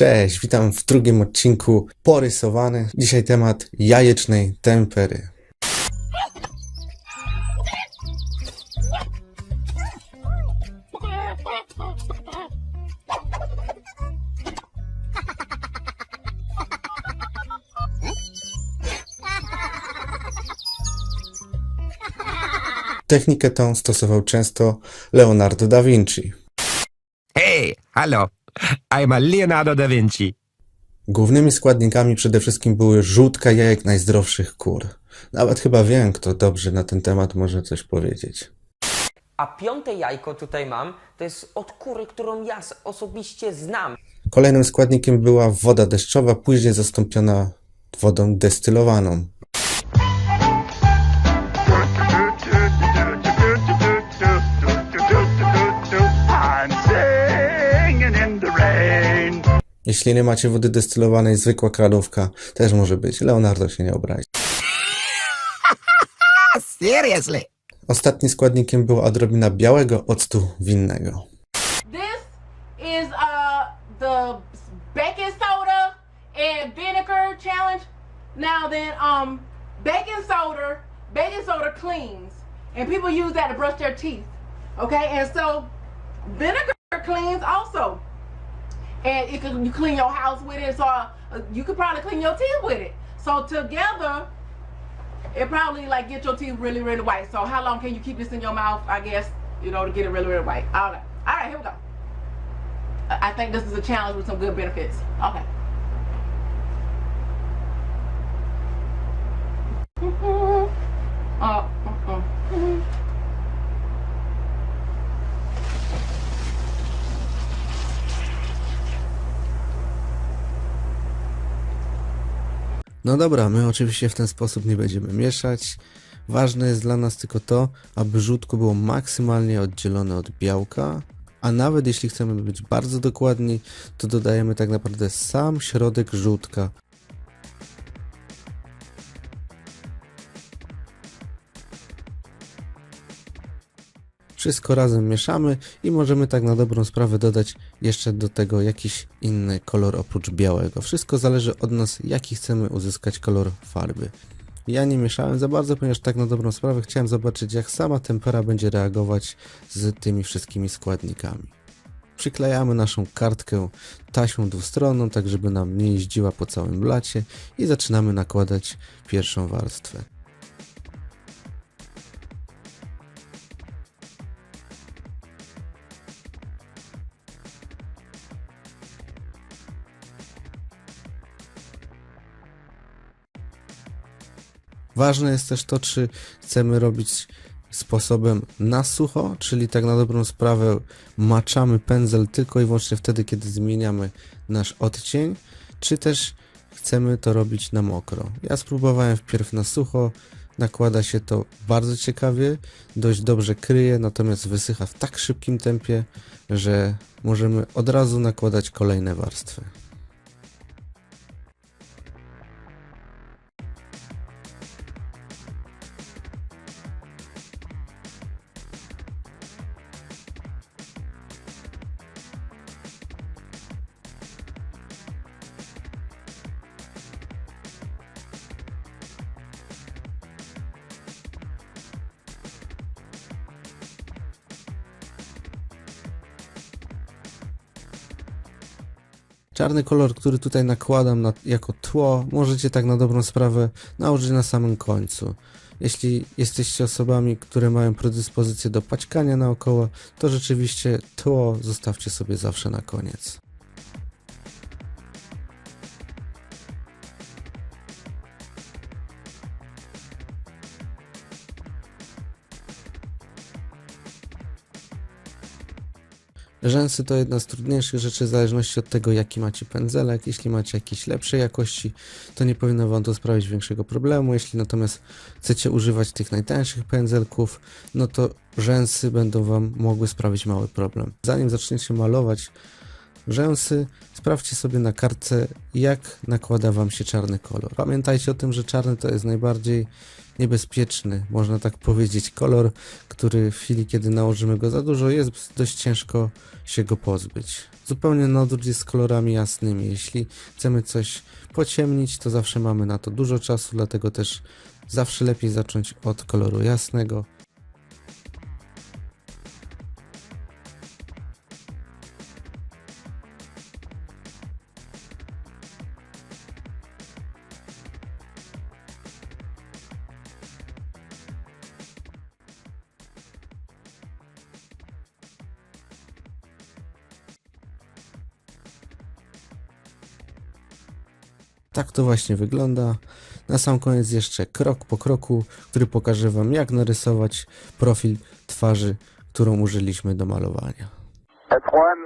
Cześć, witam w drugim odcinku Porysowany. Dzisiaj temat jajecznej tempery. Technikę tą stosował często Leonardo da Vinci. Hey, hallo. Einmal Leonardo da Vinci. Głównymi składnikami przede wszystkim były żółtka jajek najzdrowszych kur. Nawet chyba wiem, kto dobrze na ten temat może coś powiedzieć. A piąte jajko tutaj mam, to jest od kury, którą ja s- osobiście znam. Kolejnym składnikiem była woda deszczowa, później zastąpiona wodą destylowaną. Jeśli nie macie wody destylowanej, zwykła kranówka też może być. Leonardo się nie obrazi. Seriously? Ostatnim składnikiem była odrobina białego octu winnego. This is uh the baking soda and vinegar challenge. Now then, um, baking soda, baking soda cleans, and people use that to brush their teeth. Okay, and so vinegar cleans also, and it can you clean your house with it. So uh, you could probably clean your teeth with it. So together, it probably like get your teeth really really white. So how long can you keep this in your mouth? I guess you know to get it really really white. All right, all right, here we go. I think this is a challenge with some good benefits. Okay. No dobra, my oczywiście w ten sposób nie będziemy mieszać. Ważne jest dla nas tylko to, aby żółtko było maksymalnie oddzielone od białka, a nawet jeśli chcemy być bardzo dokładni, to dodajemy tak naprawdę sam środek żółtka. Wszystko razem mieszamy i możemy tak na dobrą sprawę dodać jeszcze do tego jakiś inny kolor oprócz białego. Wszystko zależy od nas, jaki chcemy uzyskać kolor farby. Ja nie mieszałem za bardzo, ponieważ tak na dobrą sprawę chciałem zobaczyć, jak sama tempera będzie reagować z tymi wszystkimi składnikami. Przyklejamy naszą kartkę taśmą dwustronną, tak żeby nam nie jeździła po całym blacie i zaczynamy nakładać pierwszą warstwę. Ważne jest też to, czy chcemy robić sposobem na sucho, czyli tak na dobrą sprawę maczamy pędzel tylko i wyłącznie wtedy, kiedy zmieniamy nasz odcień, czy też chcemy to robić na mokro. Ja spróbowałem wpierw na sucho, nakłada się to bardzo ciekawie, dość dobrze kryje, natomiast wysycha w tak szybkim tempie, że możemy od razu nakładać kolejne warstwy. Czarny kolor, który tutaj nakładam na, jako tło, możecie tak na dobrą sprawę nałożyć na samym końcu. Jeśli jesteście osobami, które mają predyspozycję do paćkania naokoło, to rzeczywiście tło zostawcie sobie zawsze na koniec. Rzęsy to jedna z trudniejszych rzeczy w zależności od tego, jaki macie pędzelek. Jeśli macie jakiś lepszej jakości, to nie powinno Wam to sprawić większego problemu. Jeśli natomiast chcecie używać tych najtańszych pędzelków, no to rzęsy będą Wam mogły sprawić mały problem. Zanim zaczniecie malować rzęsy, sprawdźcie sobie na kartce, jak nakłada Wam się czarny kolor. Pamiętajcie o tym, że czarny to jest najbardziej niebezpieczny, można tak powiedzieć, kolor, który w chwili, kiedy nałożymy go za dużo, jest dość ciężko się go pozbyć. Zupełnie na odwrót jest z kolorami jasnymi. Jeśli chcemy coś pociemnić, to zawsze mamy na to dużo czasu, dlatego też zawsze lepiej zacząć od koloru jasnego. Tak to właśnie wygląda. Na sam koniec jeszcze krok po kroku, który pokaże Wam jak narysować profil twarzy, którą użyliśmy do malowania. That's one